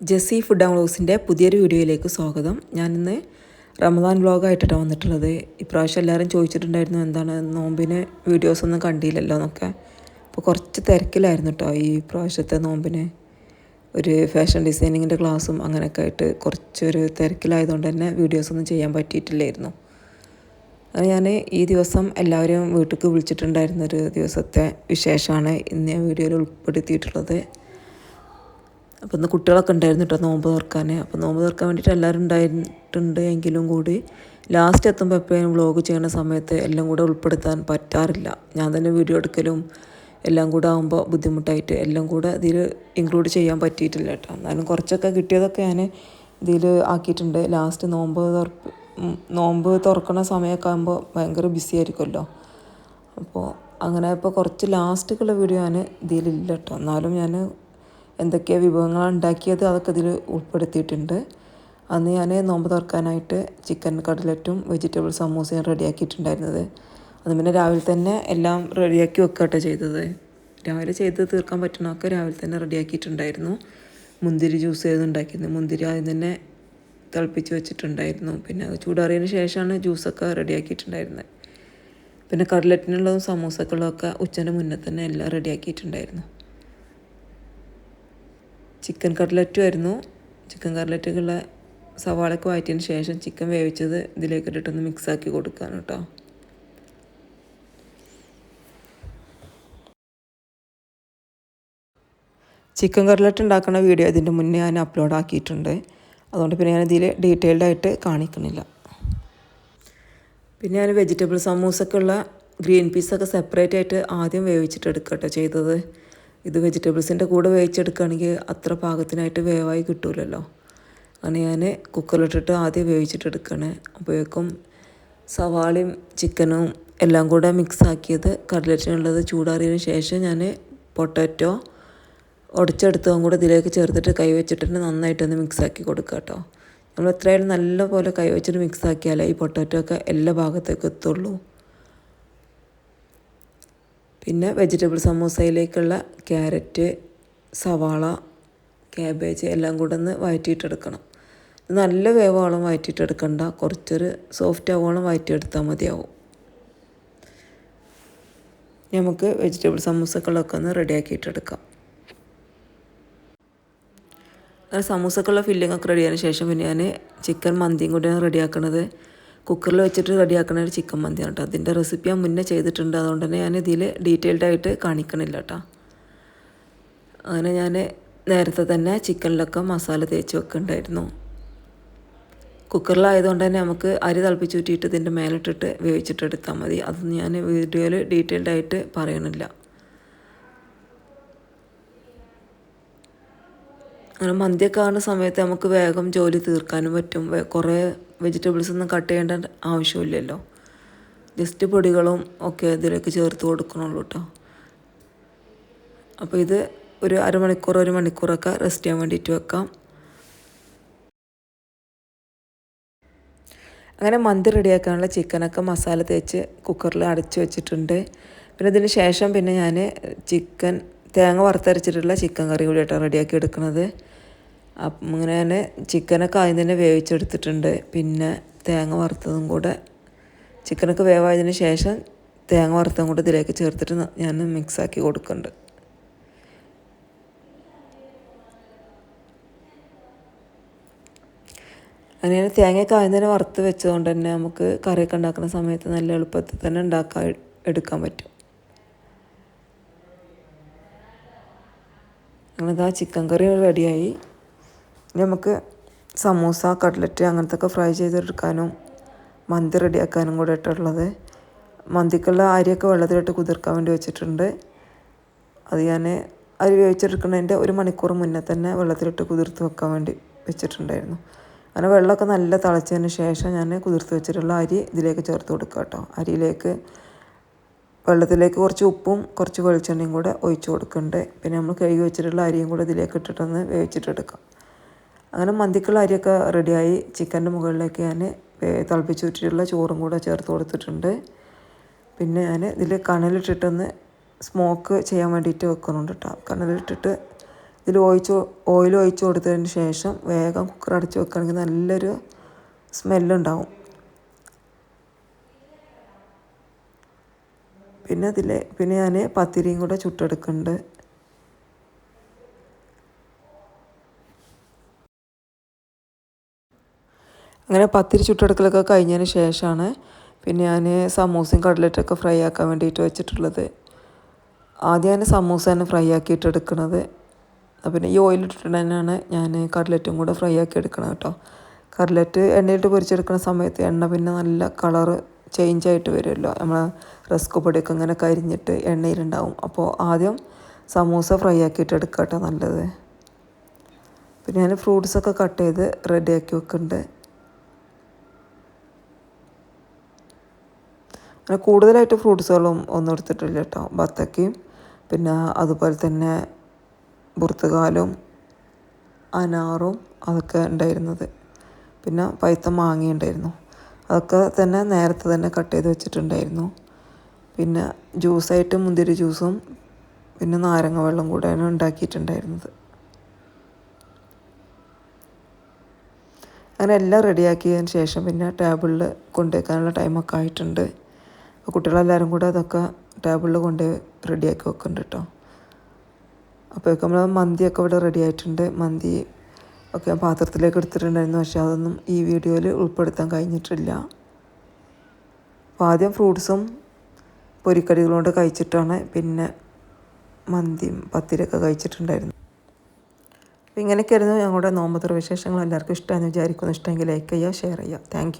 Jessy food and വ്ളോഗ്സിന്റെ പുതിയൊരു വീഡിയോയിലേക്ക് സ്വാഗതം. ഞാനിന്ന് റമദാൻ വ്ളോഗായിട്ടാണ് വന്നിട്ടുള്ളത്. ഇപ്രാവശ്യം എല്ലാവരും ചോദിച്ചിട്ടുണ്ടായിരുന്നു എന്താണ് നോമ്പിന് വീഡിയോസൊന്നും കണ്ടില്ലല്ലോ എന്നൊക്കെ. അപ്പോൾ കുറച്ച് തിരക്കിലായിരുന്നു കേട്ടോ ഈ പ്രാവശ്യത്തെ നോമ്പിന്. ഒരു ഫാഷൻ ഡിസൈനിങ്ങിന്റെ ക്ലാസ്സും അങ്ങനെയൊക്കെ ആയിട്ട് കുറച്ചൊരു തിരക്കിലായതുകൊണ്ട് തന്നെ വീഡിയോസൊന്നും ചെയ്യാൻ പറ്റിയിട്ടില്ലായിരുന്നു. അങ്ങനെ ഞാൻ ഈ ദിവസം എല്ലാവരെയും വീട്ടിലേക്ക് വിളിച്ചിട്ടുണ്ടായിരുന്നൊരു ദിവസത്തെ വിശേഷമാണ് ഇന്ന് ഞാൻ വീഡിയോയിൽ ഉൾപ്പെടുത്തിയിട്ടുള്ളത്. അപ്പോൾ ഇന്ന് കുട്ടികളൊക്കെ ഉണ്ടായിരുന്നു കേട്ടോ നോമ്പ് തുറക്കാൻ അപ്പോൾ നോമ്പ് തുറക്കാൻ വേണ്ടിയിട്ട് എല്ലാവരും ഉണ്ടായിട്ടുണ്ട് എങ്കിലും കൂടി ലാസ്റ്റ് എത്തുമ്പോൾ എപ്പോഴും വ്ളോഗ് ചെയ്യുന്ന സമയത്ത് എല്ലാം കൂടെ ഉൾപ്പെടുത്താൻ പറ്റാറില്ല. ഞാൻ തന്നെ വീഡിയോ എടുക്കലും എല്ലാം കൂടെ ആകുമ്പോൾ ബുദ്ധിമുട്ടായിട്ട് എല്ലാം കൂടെ ഇതിൽ ഇൻക്ലൂഡ് ചെയ്യാൻ പറ്റിയിട്ടില്ല കേട്ടോ എന്നാലും കുറച്ചൊക്കെ കിട്ടിയതൊക്കെ ഞാൻ ഇതിൽ ആക്കിയിട്ടുണ്ട്. ലാസ്റ്റ് നോമ്പ് തുറപ്പ് നോമ്പ് തുറക്കുന്ന സമയമൊക്കെ ആകുമ്പോൾ ഭയങ്കര ബിസി ആയിരിക്കുമല്ലോ അപ്പോൾ അങ്ങനെ ഇപ്പോൾ കുറച്ച് ലാസ്റ്റുള്ള വീഡിയോ ഞാൻ ഇതിലില്ല കേട്ടോ എന്നാലും ഞാൻ എന്തൊക്കെയാണ് വിഭവങ്ങളാണ് ഉണ്ടാക്കിയത് അതൊക്കെ ഇതിൽ ഉൾപ്പെടുത്തിയിട്ടുണ്ട്. അന്ന് ഞാൻ നോമ്പ് തുറക്കാനായിട്ട് ചിക്കൻ കട്ലറ്റും വെജിറ്റബിൾ സമൂസയും റെഡിയാക്കിയിട്ടുണ്ടായിരുന്നത്. അത് പിന്നെ രാവിലെ തന്നെ എല്ലാം റെഡിയാക്കി വെക്കട്ടെ ചെയ്തത്. രാവിലെ ചെയ്ത് തീർക്കാൻ പറ്റണമൊക്കെ രാവിലെ തന്നെ റെഡിയാക്കിയിട്ടുണ്ടായിരുന്നു. മുന്തിരി ജ്യൂസ് ചെയ്ത് ഉണ്ടാക്കിയത് മുന്തിരി ആദ്യം തന്നെ തിളപ്പിച്ച് വെച്ചിട്ടുണ്ടായിരുന്നു. പിന്നെ അത് ചൂടാറിയതിന് ശേഷമാണ് ജ്യൂസൊക്കെ റെഡിയാക്കിയിട്ടുണ്ടായിരുന്നത്. പിന്നെ കട്ലറ്റിനുള്ളതും സമൂസക്കുള്ളതൊക്കെ ഉച്ചന്റെ മുന്നേ തന്നെ എല്ലാം റെഡിയാക്കിയിട്ടുണ്ടായിരുന്നു. ചിക്കൻ കട്ലറ്റും ആയിരുന്നു. ചിക്കൻ കട്ട്ലറ്റുള്ള സവാളയൊക്കെ വഴറ്റിയതിന് ശേഷം ചിക്കൻ വേവിച്ചത് ഇതിലേക്ക് ഇട്ടിട്ടൊന്ന് മിക്സാക്കി കൊടുക്കാൻ കേട്ടോ ചിക്കൻ കട്ട്ലറ്റ് ഉണ്ടാക്കുന്ന വീഡിയോ ഇതിന്റെ മുന്നേ ഞാൻ അപ്ലോഡ് ആക്കിയിട്ടുണ്ട്. അതുകൊണ്ട് പിന്നെ ഞാനിതിൽ ഡീറ്റെയിൽഡ് ആയിട്ട് കാണിക്കുന്നില്ല പിന്നെ ഞാൻ വെജിറ്റബിൾ സമൂസൊക്കെ ഉള്ള ഗ്രീൻ പീസൊക്കെ സെപ്പറേറ്റ് ആയിട്ട് ആദ്യം വേവിച്ചിട്ട് എടുക്കട്ടെ ചെയ്തത്. ഇത് വെജിറ്റബിൾസിന്റെ കൂടെ വേവിച്ചെടുക്കുകയാണെങ്കിൽ അത്ര പാകത്തിനായിട്ട് വേവായി കിട്ടൂലല്ലോ. അങ്ങനെ ഞാൻ കുക്കറിലിട്ടിട്ട് ആദ്യം വേവിച്ചിട്ടെടുക്കണേ അപ്പോഴേക്കും സവാളയും ചിക്കനും എല്ലാം കൂടെ മിക്സാക്കിയത് കട്ലറ്റിനുള്ളത് ചൂടാറിയതിന് ശേഷം ഞാൻ പൊട്ടാറ്റോ ഉടച്ചെടുത്തതും കൂടെ ഇതിലേക്ക് ചേർത്തിട്ട് കൈ വെച്ചിട്ട് നന്നായിട്ടൊന്ന് മിക്സ് ആക്കി കൊടുക്കുക കേട്ടോ. നമ്മൾ എത്രയായാലും നല്ല പോലെ കൈ വെച്ചിട്ട് മിക്സ് ആക്കിയാലേ ഈ പൊട്ടാറ്റോ ഒക്കെ എല്ലാ ഭാഗത്തേക്കും എത്തുള്ളൂ. പിന്നെ വെജിറ്റബിൾ സമൂസയിലേക്കുള്ള ക്യാരറ്റ് സവാള ക്യാബേജ് എല്ലാം കൂടെ ഒന്ന് വഴറ്റിയിട്ടെടുക്കണം നല്ല വേവോളം വഴറ്റിയിട്ടെടുക്കണ്ട കുറച്ചൊരു സോഫ്റ്റ് ആവോളം വഴറ്റിയെടുത്താൽ മതിയാവും. നമുക്ക് വെജിറ്റബിൾ സമൂസകളൊക്കെ ഒന്ന് റെഡിയാക്കിയിട്ടെടുക്കാം അങ്ങനെ സമൂസക്കുള്ള ഫില്ലിങ്ങൊക്കെ റെഡിയായതിനു ശേഷം പിന്നെ ഞാൻ ചിക്കൻ മന്തിയും കൂടിയാണ് റെഡിയാക്കണത് കുക്കറിൽ വെച്ചിട്ട് റെഡിയാക്കുന്ന ഒരു ചിക്കൻ മന്തിയാണ് കേട്ടോ. അതിന്റെ റെസിപ്പി ഞാൻ മുന്നേ ചെയ്തിട്ടുണ്ട്. അതുകൊണ്ട് തന്നെ ഞാൻ ഇതിൽ ഡീറ്റെയിൽഡ് ആയിട്ട് കാണിക്കണില്ല കേട്ടോ. അങ്ങനെ ഞാൻ നേരത്തെ തന്നെ ചിക്കനിലൊക്കെ മസാല തേച്ച് വെക്കുന്നുണ്ടായിരുന്നു കുക്കറിലായതുകൊണ്ട് തന്നെ നമുക്ക് അരി തിളപ്പിച്ച് ഊറ്റിയിട്ട് ഇതിന്റെ മേലിട്ടിട്ട് വേവിച്ചിട്ട് എടുത്താൽ മതി. അതൊന്നും ഞാൻ വീഡിയോയിൽ ഡീറ്റെയിൽഡ് ആയിട്ട് പറയണില്ല. അങ്ങനെ മന്തിയൊക്കെ ആകുന്ന സമയത്ത് നമുക്ക് വേഗം ജോലി തീർക്കാനും പറ്റും. കുറേ വെജിറ്റബിൾസ് ഒന്നും കട്ട് ചെയ്യേണ്ട ആവശ്യമില്ലല്ലോ. ജസ്റ്റ് പൊടികളും ഒക്കെ ഇതിലേക്ക് ചേർത്ത് കൊടുക്കണുള്ളൂ കേട്ടോ അപ്പോൾ ഇത് ഒരു അരമണിക്കൂർ ഒരു മണിക്കൂറൊക്കെ റെസ്റ്റ് ചെയ്യാൻ വേണ്ടിയിട്ട് വെക്കാം. അങ്ങനെ മന്തി റെഡിയാക്കാനുള്ള ചിക്കനൊക്കെ മസാല തേച്ച് കുക്കറിൽ അടച്ചു വെച്ചിട്ടുണ്ട്. പിന്നെ ഇതിന് ശേഷം പിന്നെ ഞാൻ ചിക്കൻ തേങ്ങ വറുത്തരച്ചിട്ടുള്ള ചിക്കൻ കറി കൂടി കേട്ടോ റെഡിയാക്കി എടുക്കുന്നത് അപ്പം തന്നെ ചിക്കനൊക്കെ ആദ്യം തന്നെ വേവിച്ചെടുത്തിട്ടുണ്ട്. പിന്നെ തേങ്ങ വറുത്തതും കൂടെ. ചിക്കനൊക്കെ വേവായതിന് ശേഷം തേങ്ങ വറുത്തതും കൂടെ ഇതിലേക്ക് ചേർത്തിട്ട് ഞാൻ മിക്സാക്കി കൊടുക്കുന്നുണ്ട് അങ്ങനെ തേങ്ങയൊക്കെ ആദ്യം തന്നെ വറുത്ത് വെച്ചതുകൊണ്ട് തന്നെ നമുക്ക് കറിയൊക്കെ ഉണ്ടാക്കുന്ന സമയത്ത് നല്ല എളുപ്പത്തിൽ തന്നെ ഉണ്ടാക്കാൻ എടുക്കാൻ പറ്റും. അങ്ങനെ ആ ചിക്കൻ കറി റെഡിയായി നമുക്ക് സമൂസ കട്ലറ്റ് അങ്ങനത്തെ ഒക്കെ ഫ്രൈ ചെയ്തെടുക്കാനും മന്തി റെഡിയാക്കാനും കൂടെ ഇട്ടുള്ളത് മന്തിക്കുള്ള അരിയൊക്കെ വെള്ളത്തിലിട്ട് കുതിർക്കാൻ വേണ്ടി വെച്ചിട്ടുണ്ട്. അത് ഞാൻ അരി വേവിച്ചെടുക്കുന്നതിന്റെ ഒരു മണിക്കൂർ മുന്നേ തന്നെ വെള്ളത്തിലിട്ട് കുതിർത്ത് വെക്കാൻ വേണ്ടി വെച്ചിട്ടുണ്ടായിരുന്നു. അങ്ങനെ വെള്ളമൊക്കെ നല്ല തിളച്ചതിന് ശേഷം ഞാൻ കുതിർത്ത് വെച്ചിട്ടുള്ള അരി ഇതിലേക്ക് ചേർത്ത് കൊടുക്കുക കേട്ടോ. അരിയിലേക്ക് വെള്ളത്തിലേക്ക് കുറച്ച് ഉപ്പും കുറച്ച് വെളിച്ചെണ്ണയും കൂടെ ഒഴിച്ച് കൊടുക്കുന്നുണ്ട്. പിന്നെ നമ്മൾ കഴുകി വെച്ചിട്ടുള്ള അരിയും കൂടെ ഇതിലേക്ക് ഇട്ടിട്ടൊന്ന് വേവിച്ചിട്ടെടുക്കാം അങ്ങനെ മന്തിക്കുള്ള അരിയൊക്കെ റെഡിയായി ചിക്കന്റെ മുകളിലേക്ക് ഞാൻ തിളപ്പിച്ച് ചോറും കൂടെ ചേർത്ത് കൊടുത്തിട്ടുണ്ട്. പിന്നെ ഞാൻ ഇതിൽ കണലിട്ടിട്ടൊന്ന് സ്മോക്ക് ചെയ്യാൻ വേണ്ടിയിട്ട് വെക്കുന്നുണ്ട് കേട്ടോ. കണലിട്ടിട്ട് ഇതിൽ ഒഴിച്ച് ഓയിൽ ഒഴിച്ച് കൊടുത്തതിന് ശേഷം വേഗം കുക്കർ അടച്ച് വെക്കുകയാണെങ്കിൽ നല്ലൊരു സ്മെല്ലുണ്ടാവും പിന്നെ അതിൽ പിന്നെ ഞാൻ പത്തിരിയും കൂടെ ചുട്ടെടുക്കുന്നുണ്ട്. അങ്ങനെ പത്തിരി ചുട്ടെടുക്കലൊക്കെ കഴിഞ്ഞതിന് ശേഷമാണ് പിന്നെ ഞാൻ സമൂസയും കട്ലറ്റൊക്കെ ഫ്രൈ ആക്കാൻ വേണ്ടിയിട്ട് വെച്ചിട്ടുള്ളത്. ആദ്യം ഞാൻ സമൂസ തന്നെ ഫ്രൈ ആക്കിയിട്ട് എടുക്കുന്നത് പിന്നെ ഈ ഓയിലിട്ടിട്ട് തന്നെയാണ് ഞാൻ കട്ലറ്റും കൂടെ ഫ്രൈ ആക്കി എടുക്കണം കേട്ടോ. കട്ലറ്റ് എണ്ണയിട്ട് പൊരിച്ചെടുക്കുന്ന സമയത്ത് എണ്ണ പിന്നെ നല്ല കളറ് ചേഞ്ച് ആയിട്ട് വരുമല്ലോ നമ്മൾ റസ്ക് പൊടിയൊക്കെ ഇങ്ങനെ കരിഞ്ഞിട്ട് എണ്ണയിലുണ്ടാവും. അപ്പോൾ ആദ്യം സമൂസ ഫ്രൈ ആക്കിയിട്ട് എടുക്കാം കേട്ടോ നല്ലത്. പിന്നെ ഞാൻ ഫ്രൂട്ട്സൊക്കെ കട്ട് ചെയ്ത് റെഡിയാക്കി വെക്കുന്നുണ്ട് അങ്ങനെ കൂടുതലായിട്ട് ഫ്രൂട്ട്സുകളും ഒന്നും എടുത്തിട്ടില്ല കേട്ടോ. ബത്തക്കയും പിന്നെ അതുപോലെ തന്നെ പുറത്തുകാലും അനാറും അതൊക്കെ ഉണ്ടായിരുന്നത്. പിന്നെ പൈത്ത മാങ്ങയുണ്ടായിരുന്നു അതൊക്കെ തന്നെ നേരത്തെ തന്നെ കട്ട് ചെയ്ത് വെച്ചിട്ടുണ്ടായിരുന്നു. പിന്നെ ജ്യൂസായിട്ട് മുന്തിരി ജ്യൂസും പിന്നെ നാരങ്ങ വെള്ളം കൂടെയാണ് ഉണ്ടാക്കിയിട്ടുണ്ടായിരുന്നത്. അങ്ങനെ എല്ലാം റെഡിയാക്കിയതിന് ശേഷം പിന്നെ ടേബിളിൽ കൊണ്ടുവയ്ക്കാനുള്ള ടൈമൊക്കെ ആയിട്ടുണ്ട്. കുട്ടികളെല്ലാവരും കൂടെ അതൊക്കെ ടേബിളിൽ കൊണ്ട് റെഡിയാക്കി വെക്കുന്നുണ്ട് കേട്ടോ അപ്പോഴേക്കും നമ്മൾ മന്തിയൊക്കെ ഇവിടെ റെഡി ആയിട്ടുണ്ട്. മന്തി ഒക്കെ പാത്രത്തിലേക്ക് എടുത്തിട്ടുണ്ടായിരുന്നു. പക്ഷേ അതൊന്നും ഈ വീഡിയോയിൽ ഉൾപ്പെടുത്താൻ കഴിഞ്ഞിട്ടില്ല. അപ്പോൾ ആദ്യം ഫ്രൂട്ട്സും പൊരിക്കടികളും കൊണ്ട് കഴിച്ചിട്ടാണ് പിന്നെ മന്തിയും പത്തിരിയൊക്കെ കഴിച്ചിട്ടുണ്ടായിരുന്നു അപ്പോൾ ഇങ്ങനെയൊക്കെയായിരുന്നു ഞങ്ങളുടെ നോമ്പത്ര വിശേഷങ്ങൾ എല്ലാവർക്കും ഇഷ്ടമാണെന്ന് വിചാരിക്കുന്നു. ഇഷ്ടമെങ്കിൽ ലൈക്ക് ചെയ്യുക ഷെയർ ചെയ്യുക. താങ്ക്